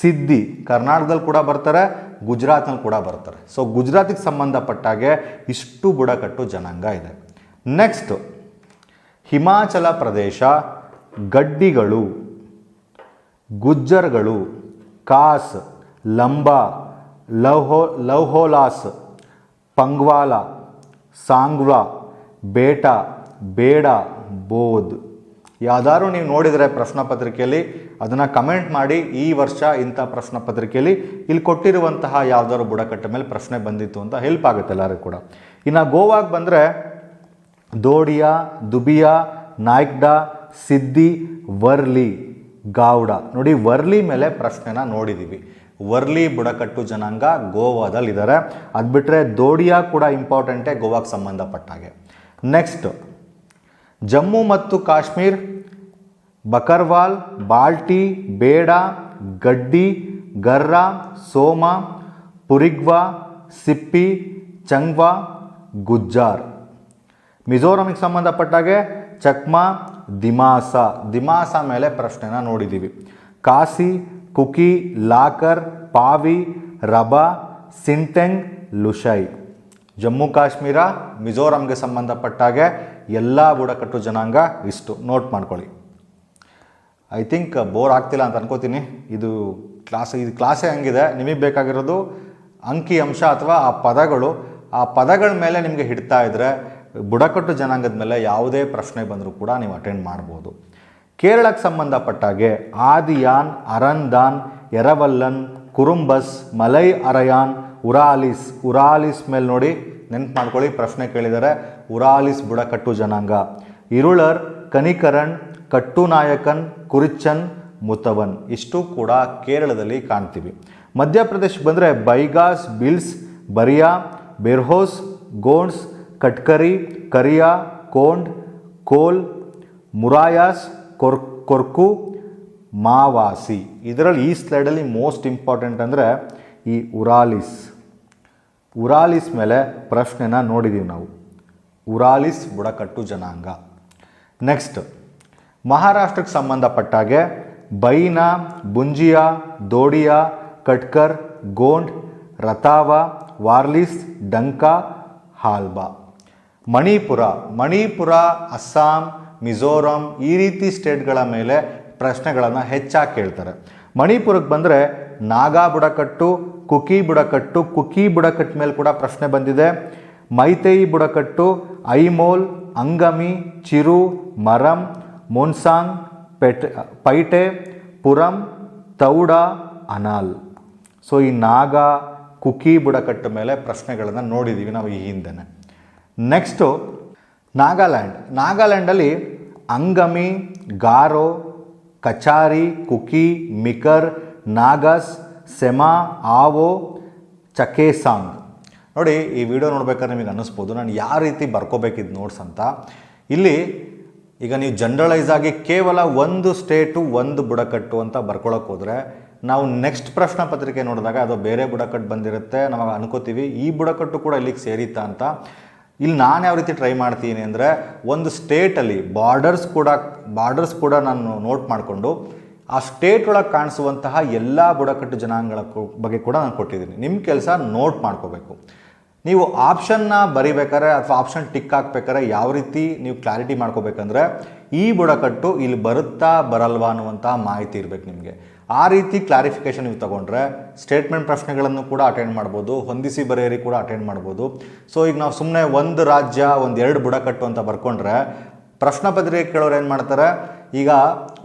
ಸಿದ್ದಿ ಕರ್ನಾಟಕದಲ್ಲಿ ಕೂಡ ಬರ್ತಾರೆ, ಗುಜರಾತ್ನಲ್ಲಿ ಕೂಡ ಬರ್ತಾರೆ. ಸೊ ಗುಜರಾತಿಗೆ ಸಂಬಂಧಪಟ್ಟಾಗೆ ಇಷ್ಟು ಬುಡಕಟ್ಟು ಜನಾಂಗ ಇದೆ. ನೆಕ್ಸ್ಟ್ ಹಿಮಾಚಲ ಪ್ರದೇಶ, ಗಡ್ಡಿಗಳು, ಗುಜ್ಜರ್ಗಳು, ಕಾಸ್, ಲಂಬಾ ಲವ್ಹೋ ಲವ್ಹೋಲಾಸ್ ಪಂಗ್ವಾಲ, ಸಾಂಗ್ವಾ, ಬೇಟ ಬೇಡ ಬೋಧ್ ಯಾವ್ದಾದ್ರು ನೀವು ನೋಡಿದರೆ ಪ್ರಶ್ನೆ ಪತ್ರಿಕೆಯಲ್ಲಿ, ಅದನ್ನು ಕಮೆಂಟ್ ಮಾಡಿ ಈ ವರ್ಷ ಇಂಥ ಪ್ರಶ್ನೆ ಪತ್ರಿಕೆಯಲ್ಲಿ ಇಲ್ಲಿ ಕೊಟ್ಟಿರುವಂತಹ ಯಾವ್ದಾದ್ರು ಬುಡಕಟ್ಟ ಮೇಲೆ ಪ್ರಶ್ನೆ ಬಂದಿತ್ತು ಅಂತ ಹೆಲ್ಪ್ ಆಗುತ್ತೆ ಎಲ್ಲರಿಗೂ ಕೂಡ. ಇನ್ನು ಗೋವಾಗೆ ಬಂದರೆ ದೋಡಿಯಾ, ದುಬಿಯಾ, ನಾಯ್ಕ್ಡಾ, ಸಿದ್ದಿ, ವರ್ಲಿ, ಗಾವ್ಡ. ನೋಡಿ, ವರ್ಲಿ ಮೇಲೆ ಪ್ರಶ್ನೆನ ನೋಡಿದ್ದೀವಿ ವರ್ಲಿ ಬುಡಕಟ್ಟು ಜನಾಂಗ ಗೋವಾದಲ್ಲಿ ಇದ್ದಾರೆ ಅದು ಬಿಟ್ಟರೆ ದೋಡಿಯಾ ಕೂಡ ಇಂಪಾರ್ಟೆಂಟೇ ಗೋವಾಗೆ ಸಂಬಂಧಪಟ್ಟ ಹಾಗೆ. ನೆಕ್ಸ್ಟ್ ಜಮ್ಮು ಮತ್ತು ಕಾಶ್ಮೀರ್, ಬಕರ್ವಾಲ್, ಬಾಲ್ಟಿ, ಬೇಡ, ಗಡ್ಡಿ, ಗರ್ರಾ, ಸೋಮ, ಪುರಿಗ್ವಾ, ಸಿಪ್ಪಿ, ಚಂಗ್ವಾ, ಗುಜ್ಜಾರ್. ಮಿಜೋರಾಮಿಗೆ ಸಂಬಂಧಪಟ್ಟಾಗೆ ಚಕ್ಮಾ, ದಿಮಾಸ. ದಿಮಾಸ ಮೇಲೆ ಪ್ರಶ್ನೆನ ನೋಡಿದ್ದೀವಿ ಕಾಸಿ, ಕುಕಿ, ಲಾಕರ್, ಪಾವಿ, ರಬಾ ಸಿಂಟೆಂಗ್ ಲುಷೈ. ಜಮ್ಮು ಕಾಶ್ಮೀರ, ಮಿಜೋರಾಂಗೆ ಸಂಬಂಧಪಟ್ಟಾಗೆ ಎಲ್ಲ ಬುಡಕಟ್ಟು ಜನಾಂಗ ಇಷ್ಟು. ನೋಟ್ ಮಾಡ್ಕೊಳ್ಳಿ. ಐ ಥಿಂಕ್ ಬೋರ್ ಆಗ್ತಿಲ್ಲ ಅಂತ ಅನ್ಕೋತೀನಿ. ಇದು ಕ್ಲಾಸ್ ಇದು ಕ್ಲಾಸೇ ಹಂಗಿದೆ. ನಿಮಗೆ ಬೇಕಾಗಿರೋದು ಅಂಕಿ ಅಂಶ ಅಥವಾ ಆ ಪದಗಳು. ಆ ಪದಗಳ ಮೇಲೆ ನಿಮಗೆ ಹಿಡ್ತಾ ಇದ್ದರೆ ಬುಡಕಟ್ಟು ಜನಾಂಗದ ಮೇಲೆ ಯಾವುದೇ ಪ್ರಶ್ನೆ ಬಂದರೂ ಕೂಡ ನೀವು ಅಟೆಂಡ್ ಮಾಡ್ಬೋದು. ಕೇರಳಕ್ಕೆ ಸಂಬಂಧಪಟ್ಟಾಗೆ ಆದಿಯಾನ್, ಅರಂದಾನ್ ಎರವಲ್ಲನ್ ಕುರುಂಬಸ್, ಮಲೈ ಅರಯಾನ್ ಉರಾಲಿಸ್ ಉರಾಲಿಸ್ ಮೇಲೆ ನೋಡಿ ನೆನ್ಪು ಮಾಡ್ಕೊಳ್ಳಿ, ಪ್ರಶ್ನೆ ಕೇಳಿದ್ದಾರೆ ಉರಾಲಿಸ್ ಬುಡಕಟ್ಟು ಜನಾಂಗ. ಇರುಳರ್ ಕನಿಕರಣ್ ಕಟ್ಟುನಾಯಕನ್ ಕುರಿಚನ್ ಮುತವನ್. ಇಷ್ಟು ಕೂಡ ಕೇರಳದಲ್ಲಿ ಕಾಣ್ತೀವಿ. ಮಧ್ಯಪ್ರದೇಶಕ್ಕೆ ಬಂದರೆ ಬೈಗಾಸ್, ಬಿಲ್ಸ್, ಬರಿಯಾ, ಬೆರ್ಹೋಸ್, ಗೋಂಡ್ಸ್, ಕಟ್ಕರಿ, ಕರಿಯಾ, ಕೋಂಡ್, ಕೋಲ್, ಮುರಾಯಾಸ್, ಕೊರ್, ಕೊರ್ಕು, ಮಾವಾಸಿ. ಇದರಲ್ಲಿ ಈ ಸ್ಲೈಡಲ್ಲಿ ಮೋಸ್ಟ್ ಇಂಪಾರ್ಟೆಂಟ್ ಅಂದರೆ ಈ ಉರಾಲಿಸ್. ಉರಾಲಿಸ್ ಮೇಲೆ ಪ್ರಶ್ನೆನ ನೋಡಿದ್ದೀವಿ ನಾವು. ಉರಾಲಿಸ್ ಬುಡಕಟ್ಟು ಜನಾಂಗ. ನೆಕ್ಸ್ಟ್ ಮಹಾರಾಷ್ಟ್ರಕ್ಕೆ ಸಂಬಂಧಪಟ್ಟಾಗೆ ಬೈನಾ, ಬುಂಜಿಯಾ, ದೋಡಿಯಾ, ಕಟ್ಕರ್, ಗೋಂಡ್, ರತಾವ, ವಾರ್ಲಿಸ್, ಡಂಕಾ, ಹಾಲ್ಬಾ. ಮಣಿಪುರ ಮಣಿಪುರ, ಅಸ್ಸಾಂ, ಮಿಜೋರಾಂ ಈ ರೀತಿ ಸ್ಟೇಟ್ಗಳ ಮೇಲೆ ಪ್ರಶ್ನೆಗಳನ್ನು ಹೆಚ್ಚಾಗಿ ಕೇಳ್ತಾರೆ. ಮಣಿಪುರಕ್ಕೆ ಬಂದರೆ ನಾಗಾ ಬುಡಕಟ್ಟು ಕುಕಿ ಬುಡಕಟ್ಟು ಕುಕಿ ಬುಡಕಟ್ಟು ಮೇಲೆ ಕೂಡ ಪ್ರಶ್ನೆ ಬಂದಿದೆ. ಮೈತೇಯಿ ಬುಡಕಟ್ಟು, ಐಮೋಲ್, ಅಂಗಮಿ, ಚಿರು, ಮರಂ, ಮೊನ್ಸಾಂಗ್, ಪೆಟ್, ಪೈಟೆ, ಪುರಂ, ತೌಡ, ಅನಾಲ್. ಸೊ ಈ ನಾಗ, ಕುಕಿ ಬುಡಕಟ್ಟು ಮೇಲೆ ಪ್ರಶ್ನೆಗಳನ್ನು ನೋಡಿದ್ದೀವಿ ನಾವು ಈ ಹಿಂದೆನೆ. ನೆಕ್ಸ್ಟು ನಾಗಾಲ್ಯಾಂಡ್. ನಾಗಾಲ್ಯಾಂಡಲ್ಲಿ ಅಂಗಮಿ, ಗಾರೋ, ಕಚಾರಿ, ಕುಕಿ, ಮಿಕರ್, ನಾಗಸ್ ಸೆಮಾ, ಆವೋ, ಚಕೇಸಾಂಗ್. ನೋಡಿ, ಈ ವಿಡಿಯೋ ನೋಡ್ಬೇಕಾದ್ರೆ ನಿಮಗೆ ಅನ್ನಿಸ್ಬೋದು. ನಾನು ಯಾವ ರೀತಿ ಬರ್ಕೋಬೇಕಿದ್ದು ನೋಟ್ಸ್ ಅಂತ. ಇಲ್ಲಿ ಈಗ ನೀವು ಜನರಲೈಸ್ ಆಗಿ ಕೇವಲ ಒಂದು ಸ್ಟೇಟು, ಒಂದು ಬುಡಕಟ್ಟು ಅಂತ ಬರ್ಕೊಳಕ್ಕೆ ಹೋದರೆ, ನಾವು ನೆಕ್ಸ್ಟ್ ಪ್ರಶ್ನೆ ಪತ್ರಿಕೆ ನೋಡಿದಾಗ ಅದು ಬೇರೆ ಬುಡಕಟ್ಟು ಬಂದಿರುತ್ತೆ, ನಮಗೆ ಅನ್ಕೋತೀವಿ. ಈ ಬುಡಕಟ್ಟು ಕೂಡ ಇಲ್ಲಿಗೆ ಸೇರಿತ್ತಾ ಅಂತ. ಇಲ್ಲಿ ನಾನು ಯಾವ ರೀತಿ ಟ್ರೈ ಮಾಡ್ತೀನಿ ಅಂದರೆ, ಒಂದು ಸ್ಟೇಟಲ್ಲಿ ಬಾರ್ಡರ್ಸ್ ಕೂಡ ಬಾರ್ಡರ್ಸ್ ಕೂಡ ನಾನು ನೋಟ್ ಮಾಡಿಕೊಂಡು ಆ ಸ್ಟೇಟ್ ಒಳಗೆ ಕಾಣಿಸುವಂತಹ ಎಲ್ಲ ಬುಡಕಟ್ಟು ಜನಾಂಗಗಳ ಬಗ್ಗೆ ಕೂಡ ನಾನು ಕೊಟ್ಟಿದ್ದೀನಿ. ನಿಮ್ಮ ಕೆಲಸ ನೋಟ್ ಮಾಡ್ಕೋಬೇಕು. ನೀವು ಆಪ್ಷನ್ನ ಬರಿಬೇಕಾದ್ರೆ ಅಥವಾ ಆಪ್ಷನ್ ಟಿಕ್ ಹಾಕ್ಬೇಕಾದ್ರೆ ಯಾವ ರೀತಿ ನೀವು ಕ್ಲಾರಿಟಿ ಮಾಡ್ಕೋಬೇಕಂದ್ರೆ ಈ ಬುಡಕಟ್ಟು ಇಲ್ಲಿ ಬರುತ್ತಾ ಬರಲ್ವಾ ಅನ್ನುವಂತಹ ಮಾಹಿತಿ ಇರಬೇಕು ನಿಮಗೆ. ಆ ರೀತಿ ಕ್ಲಾರಿಫಿಕೇಶನ್ ನೀವು ತಗೊಂಡ್ರೆ ಸ್ಟೇಟ್ಮೆಂಟ್ ಪ್ರಶ್ನೆಗಳನ್ನು ಕೂಡ ಅಟೆಂಡ್ ಮಾಡ್ಬೋದು, ಹೊಂದಿಸಿ ಬರೆಯರಿ ಕೂಡ ಅಟೆಂಡ್ ಮಾಡ್ಬೋದು. ಸೊ ಈಗ ನಾವು ಸುಮ್ಮನೆ ಒಂದು ರಾಜ್ಯ, ಒಂದು ಎರಡು ಬುಡಕಟ್ಟು ಅಂತ ಬರ್ಕೊಂಡ್ರೆ ಪ್ರಶ್ನೆ ಪತ್ರಿಕೆ ಕೇಳೋರು ಏನು ಮಾಡ್ತಾರೆ? ಈಗ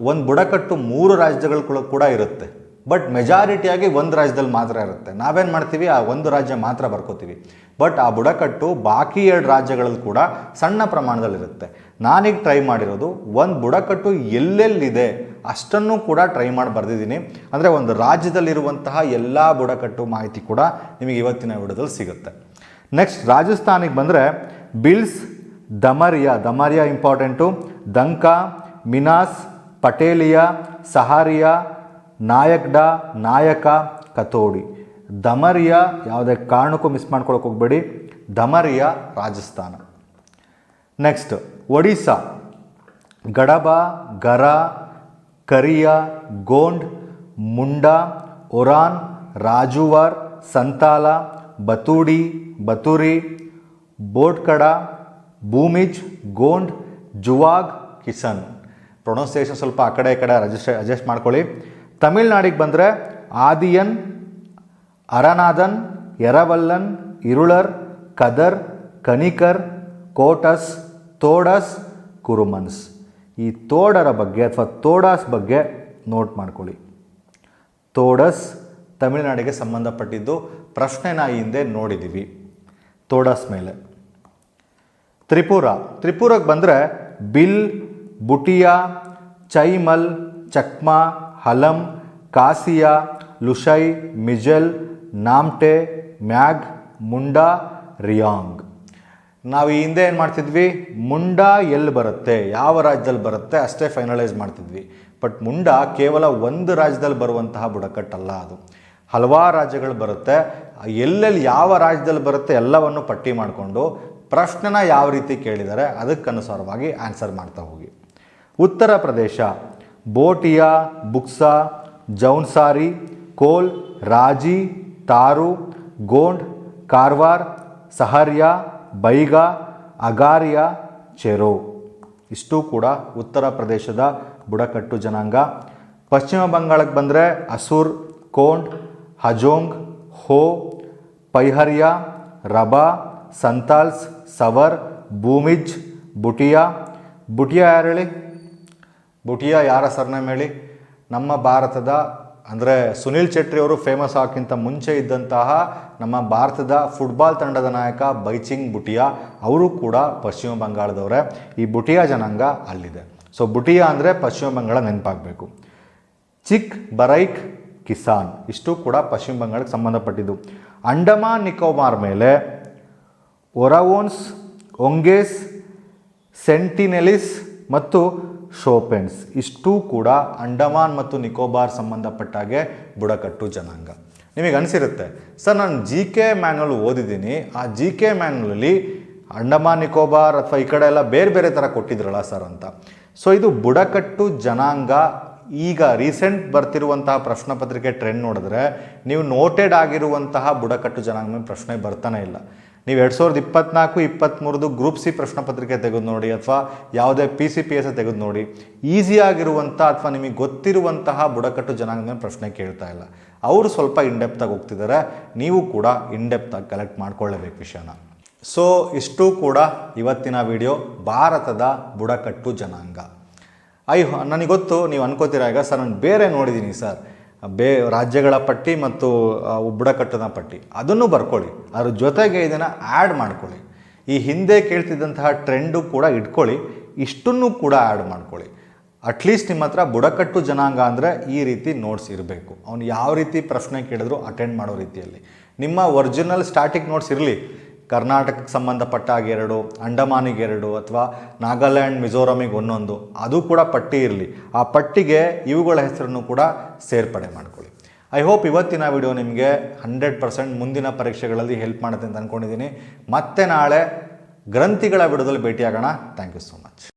ಒಂದು ಬುಡಕಟ್ಟು ಮೂರು ರಾಜ್ಯಗಳು ಕೂಡ- ಇರುತ್ತೆ. ಬಟ್ ಮೆಜಾರಿಟಿಯಾಗಿ ಒಂದು ರಾಜ್ಯದಲ್ಲಿ ಮಾತ್ರ ಇರುತ್ತೆ. ನಾವೇನು ಮಾಡ್ತೀವಿ? ಆ ಒಂದು ರಾಜ್ಯ ಮಾತ್ರ ಬರ್ಕೋತೀವಿ. ಬಟ್ ಆ ಬುಡಕಟ್ಟು ಬಾಕಿ ಎರಡು ರಾಜ್ಯಗಳಲ್ಲಿ ಕೂಡ ಸಣ್ಣ ಪ್ರಮಾಣದಲ್ಲಿರುತ್ತೆ ನಾನೀಗ ಟ್ರೈ ಮಾಡಿರೋದು ಒಂದು ಬುಡಕಟ್ಟು ಎಲ್ಲೆಲ್ಲಿದೆ ಅಷ್ಟನ್ನು ಕೂಡ ಟ್ರೈ ಮಾಡಿ ಬರೆದಿದ್ದೀನಿ. ಅಂದರೆ ಒಂದು ರಾಜ್ಯದಲ್ಲಿರುವಂತಹ ಎಲ್ಲ ಬುಡಕಟ್ಟು ಮಾಹಿತಿ ಕೂಡ ನಿಮಗೆ ಇವತ್ತಿನ ವಿಡಿಯೋದಲ್ಲಿ ಸಿಗುತ್ತೆ. ನೆಕ್ಸ್ಟ್ ರಾಜಸ್ಥಾನಿಗೆ ಬಂದರೆ ಬಿಲ್ಸ್, ದಮರಿಯಾ. ದಮರಿಯಾ ಇಂಪಾರ್ಟೆಂಟು ದಂಕಾ ಮಿನಾಸ್, ಪಟೇಲಿಯಾ, ಸಹಾರಿಯಾ, ನಾಯಕ್ಡಾ, ನಾಯಕ ಕತೋಡಿ ದಮರಿಯಾ, ಯಾವುದೇ ಕಾರಣಕ್ಕೂ ಮಿಸ್ ಮಾಡ್ಕೊಳಕ್ಕೆ ಹೋಗಬೇಡಿ. ದಮರಿಯಾ ರಾಜಸ್ಥಾನ. ನೆಕ್ಸ್ಟ್ ಒಡಿಸ್ಸಾ. ಗಡಬ, ಗರ, ಕರಿಯ, ಗೋಂಡ್, ಮುಂಡಾ, ಒರಾನ್, ರಾಜುವಾರ್, ಸಂತಾಲ, ಬತೂಡಿ, ಬತುರಿ, ಬೋಟ್ಕಡ, ಭೂಮಿಜ್, ಗೋಂಡ್, ಜುವಾಗ್, ಕಿಸನ್. ಪ್ರೊನೌನ್ಸಿಯೇಷನ್ ಸ್ವಲ್ಪ ಆ ಕಡೆ ಈ ಕಡೆ ಅಡ್ಜಸ್ಟ್ ಅಡ್ಜಸ್ಟ್ ಮಾಡ್ಕೊಳ್ಳಿ. ತಮಿಳ್ನಾಡಿಗೆ ಬಂದರೆ ಆದಿಯನ್, ಅರನಾದನ್ ಎರವಲ್ಲನ್ ಇರುಳರ್, ಕದರ್, ಕನಿಕರ್, ಕೋಟಸ್, ತೋಡಸ್, ಕುರುಮನ್ಸ್. ಈ ತೋಡರ ಬಗ್ಗೆ ಅಥವಾ ತೋಡಾಸ್ ಬಗ್ಗೆ ನೋಟ್ ಮಾಡ್ಕೊಳ್ಳಿ. ತೋಡಸ್ ತಮಿಳುನಾಡಿಗೆ ಸಂಬಂಧಪಟ್ಟಿದ್ದು ಪ್ರಶ್ನೆನ ಈ ಹಿಂದೆ ನೋಡಿದ್ದೀವಿ ತೋಡಸ್ ಮೇಲೆ. ತ್ರಿಪುರ. ತ್ರಿಪುರಕ್ಕೆ ಬಂದರೆ ಬಿಲ್ ಬುಟಿಯಾ, ಚೈಮಲ್, ಚಕ್ಮಾ, ಹಲಂ, ಕಾಸಿಯಾ, ಲುಷೈ, ಮಿಜೆಲ್, ನಾಮ್ಟೆ, ಮ್ಯಾಗ್, ಮುಂಡಾ, ರಿಯಾಂಗ್. ನಾವು ಈ ಹಿಂದೆ ಏನು ಮಾಡ್ತಿದ್ವಿ? ಮುಂಡಾ ಎಲ್ಲಿ ಬರುತ್ತೆ? ಯಾವ ರಾಜ್ಯದಲ್ಲಿ ಬರುತ್ತೆ? ಅಷ್ಟೇ ಫೈನಲೈಸ್ ಮಾಡ್ತಿದ್ವಿ. ಬಟ್ ಮುಂಡಾ ಕೇವಲ ಒಂದು ರಾಜ್ಯದಲ್ಲಿ ಬರುವಂತಹ ಬುಡಕಟ್ಟಲ್ಲ ಅದು. ಹಲವಾರು ರಾಜ್ಯಗಳು ಬರುತ್ತೆ. ಎಲ್ಲೆಲ್ಲಿ ಯಾವ ರಾಜ್ಯದಲ್ಲಿ ಬರುತ್ತೆ ಎಲ್ಲವನ್ನು ಪಟ್ಟಿ ಮಾಡಿಕೊಂಡು ಪ್ರಶ್ನೆನ ಯಾವ ರೀತಿ ಕೇಳಿದರೆ ಅದಕ್ಕನುಸಾರವಾಗಿ ಆನ್ಸರ್ ಮಾಡ್ತಾ ಹೋಗಿ. ಉತ್ತರ ಪ್ರದೇಶ, ಬೋಟಿಯಾ, ಬುಕ್ಸಾ, ಜೌನ್ಸಾರಿ, ಕೋಲ್, ರಾಜಿ, ತಾರು, ಗೋಂಡ್, ಕಾರ್ವಾರ್, ಸಹರ್ಯಾ, ಬೈಗಾ, ಅಗಾರಿಯಾ, ಚೆರೋ. ಇಷ್ಟು ಕೂಡ ಉತ್ತರ ಪ್ರದೇಶದ ಬುಡಕಟ್ಟು ಜನಾಂಗ. ಪಶ್ಚಿಮ ಬಂಗಾಳಕ್ಕೆ ಬಂದರೆ ಅಸುರ್, ಕೋಂಡ್, ಹಜೋಂಗ್, ಹೋ, ಪೈಹರ್ಯ, ರಬಾ, ಸಂತಾಲ್ಸ್, ಸವರ್, ಭೂಮಿಜ್ ಬುಟಿಯಾ ಬುಟಿಯಾ ಯಾರು ಬುಟಿಯಾ ಯಾರ ಸರ್ನೇಮ್ ಹೇಳಿ? ನಮ್ಮ ಭಾರತದ, ಅಂದರೆ ಸುನಿಲ್ ಚೇಟ್ರಿ ಅವರು ಫೇಮಸ್ ಆಗೋಕ್ಕಿಂತ ಮುಂಚೆ ಇದ್ದಂತಹ ನಮ್ಮ ಭಾರತದ ಫುಟ್ಬಾಲ್ ತಂಡದ ನಾಯಕ ಬೈಚಿಂಗ್ ಬುಟಿಯಾ ಅವರು ಕೂಡ ಪಶ್ಚಿಮ ಬಂಗಾಳದವರೇ. ಈ ಬುಟಿಯಾ ಜನಾಂಗ ಅಲ್ಲಿದೆ. ಸೊ ಬುಟಿಯಾ ಅಂದರೆ ಪಶ್ಚಿಮ ಬಂಗಾಳ ನೆನಪಾಗಬೇಕು. ಚಿಕ್ ಬರೈಕ್ ಕಿಸಾನ್, ಇಷ್ಟು ಕೂಡ ಪಶ್ಚಿಮ ಬಂಗಾಳಕ್ಕೆ ಸಂಬಂಧಪಟ್ಟಿದ್ದು. ಅಂಡಮಾನ್ ನಿಕೋಬಾರ್ ಮೇಲೆ ಒರವೋನ್ಸ್, ಒಂಗೇಸ್, ಸೆಂಟಿನೆಲಿಸ್ ಮತ್ತು ಶೋಪೆನ್ಸ್ ಇಷ್ಟೂ ಕೂಡ ಅಂಡಮಾನ್ ಮತ್ತು ನಿಕೋಬಾರ್ ಸಂಬಂಧಪಟ್ಟ ಹಾಗೆ ಬುಡಕಟ್ಟು ಜನಾಂಗ. ನಿಮಗೆ ಅನಿಸಿರುತ್ತೆ, ಸರ್ ನಾನು ಜಿ ಕೆ ಮ್ಯಾನ್ಯಲ್ ಓದಿದ್ದೀನಿ. ಆ ಜಿ ಕೆ ಮ್ಯಾನ್ಯಲಲ್ಲಿ ಅಂಡಮಾನ್, ನಿಕೋಬಾರ್ ಅಥವಾ ಈ ಕಡೆ ಎಲ್ಲ ಬೇರೆ ಬೇರೆ ಥರ ಕೊಟ್ಟಿದ್ರಲ್ಲ ಸರ್ ಅಂತ. ಸೊ ಇದು ಬುಡಕಟ್ಟು ಜನಾಂಗ ಈಗ ರೀಸೆಂಟ್ ಬರ್ತಿರುವಂತಹ ಪ್ರಶ್ನೆ ಪತ್ರಿಕೆ ಟ್ರೆಂಡ್ ನೋಡಿದ್ರೆ, ನೀವು ನೋಟೆಡ್ ಆಗಿರುವಂತಹ ಬುಡಕಟ್ಟು ಜನಾಂಗ ಪ್ರಶ್ನೆ ಬರ್ತಾನೆ ಇಲ್ಲ. ನೀವು ಎರಡು ಸಾವಿರದ ಇಪ್ಪತ್ನಾಲ್ಕು ಇಪ್ಪತ್ತ್ಮೂರದು ಗ್ರೂಪ್ ಸಿ ಪ್ರಶ್ನೆ ಪತ್ರಿಕೆ ತೆಗೆದು ನೋಡಿ ಅಥವಾ ಯಾವುದೇ ಪಿ ಸಿ ಪಿ ಎಸ್ ತೆಗೆದು ನೋಡಿ. ಈಸಿಯಾಗಿರುವಂಥ ಅಥವಾ ನಿಮಗೆ ಗೊತ್ತಿರುವಂತಹ ಬುಡಕಟ್ಟು ಜನಾಂಗದ ಪ್ರಶ್ನೆ ಕೇಳ್ತಾ ಇಲ್ಲ. ಅವರು ಸ್ವಲ್ಪ ಇಂಡೆಪ್ತಾಗಿ ಹೋಗ್ತಿದ್ದಾರೆ. ನೀವು ಕೂಡ ಇಂಡೆಪ್ತಾಗಿ ಕಲೆಕ್ಟ್ ಮಾಡ್ಕೊಳ್ಳಬೇಕು ವಿಷಯನ. ಸೊ ಇಷ್ಟು ಕೂಡ ಇವತ್ತಿನ ವಿಡಿಯೋ ಭಾರತದ ಬುಡಕಟ್ಟು ಜನಾಂಗ. ಅಯ್ಯೋ, ನನಗೆ ಗೊತ್ತು, ನೀವು ಅನ್ಕೋತೀರ ಈಗ. ಸರ್, ನಾನು ಬೇರೆ ನೋಡಿದ್ದೀನಿ ಸರ್. ಬೇ ರಾಜ್ಯಗಳ ಪಟ್ಟಿ ಮತ್ತು ಉಬ್ಬುಡಕಟ್ಟಿನ ಬುಡಕಟ್ಟಿನ ಪಟ್ಟಿ. ಅದನ್ನು ಬರ್ಕೊಳ್ಳಿ. ಅದ್ರ ಜೊತೆಗೆ ಇದನ್ನು ಆ್ಯಡ್ ಮಾಡ್ಕೊಳ್ಳಿ. ಈ ಹಿಂದೆ ಕೇಳ್ತಿದ್ದಂತಹ ಟ್ರೆಂಡು ಕೂಡ ಇಟ್ಕೊಳ್ಳಿ. ಇಷ್ಟನ್ನು ಕೂಡ ಆ್ಯಡ್ ಮಾಡ್ಕೊಳ್ಳಿ. ಅಟ್ಲೀಸ್ಟ್ ನಿಮ್ಮ ಹತ್ರ ಬುಡಕಟ್ಟು ಜನಾಂಗ ಅಂದರೆ ಈ ರೀತಿ ನೋಟ್ಸ್ ಇರಬೇಕು. ಅವ್ನು ಯಾವ ರೀತಿ ಪ್ರಶ್ನೆ ಕೇಳಿದ್ರು ಅಟೆಂಡ್ ಮಾಡೋ ರೀತಿಯಲ್ಲಿ. ನಿಮ್ಮ ಒರಿಜಿನಲ್ ಸ್ಟಾಟಿಕ್ ನೋಟ್ಸ್ ಇರಲಿ. ಕರ್ನಾಟಕಕ್ಕೆ ಸಂಬಂಧಪಟ್ಟ ಹಾಗೆ ಎರಡು, ಅಂಡಮಾನಿಗೆ ಎರಡು ಅಥವಾ ನಾಗಾಲ್ಯಾಂಡ್, ಮಿಜೋರಾಮಿಗೆ ಒಂದೊಂದು, ಅದು ಕೂಡ ಪಟ್ಟಿ ಇರಲಿ. ಆ ಪಟ್ಟಿಗೆ ಇವುಗಳ ಹೆಸರನ್ನು ಕೂಡ ಸೇರ್ಪಡೆ ಮಾಡ್ಕೊಳ್ಳಿ. ಐ ಹೋಪ್ ಇವತ್ತಿನ ವಿಡಿಯೋ ನಿಮಗೆ ಹಂಡ್ರೆಡ್ ಪರ್ಸೆಂಟ್ ಮುಂದಿನ ಪರೀಕ್ಷೆಗಳಲ್ಲಿ ಹೆಲ್ಪ್ ಮಾಡುತ್ತೆ ಅಂತ ಅಂದ್ಕೊಂಡಿದ್ದೀನಿ ಮತ್ತೆ ನಾಳೆ ಗ್ರಂಥಿಗಳ ವಿಡಿಯೋದಲ್ಲಿ ಭೇಟಿಯಾಗೋಣ. Thank you so much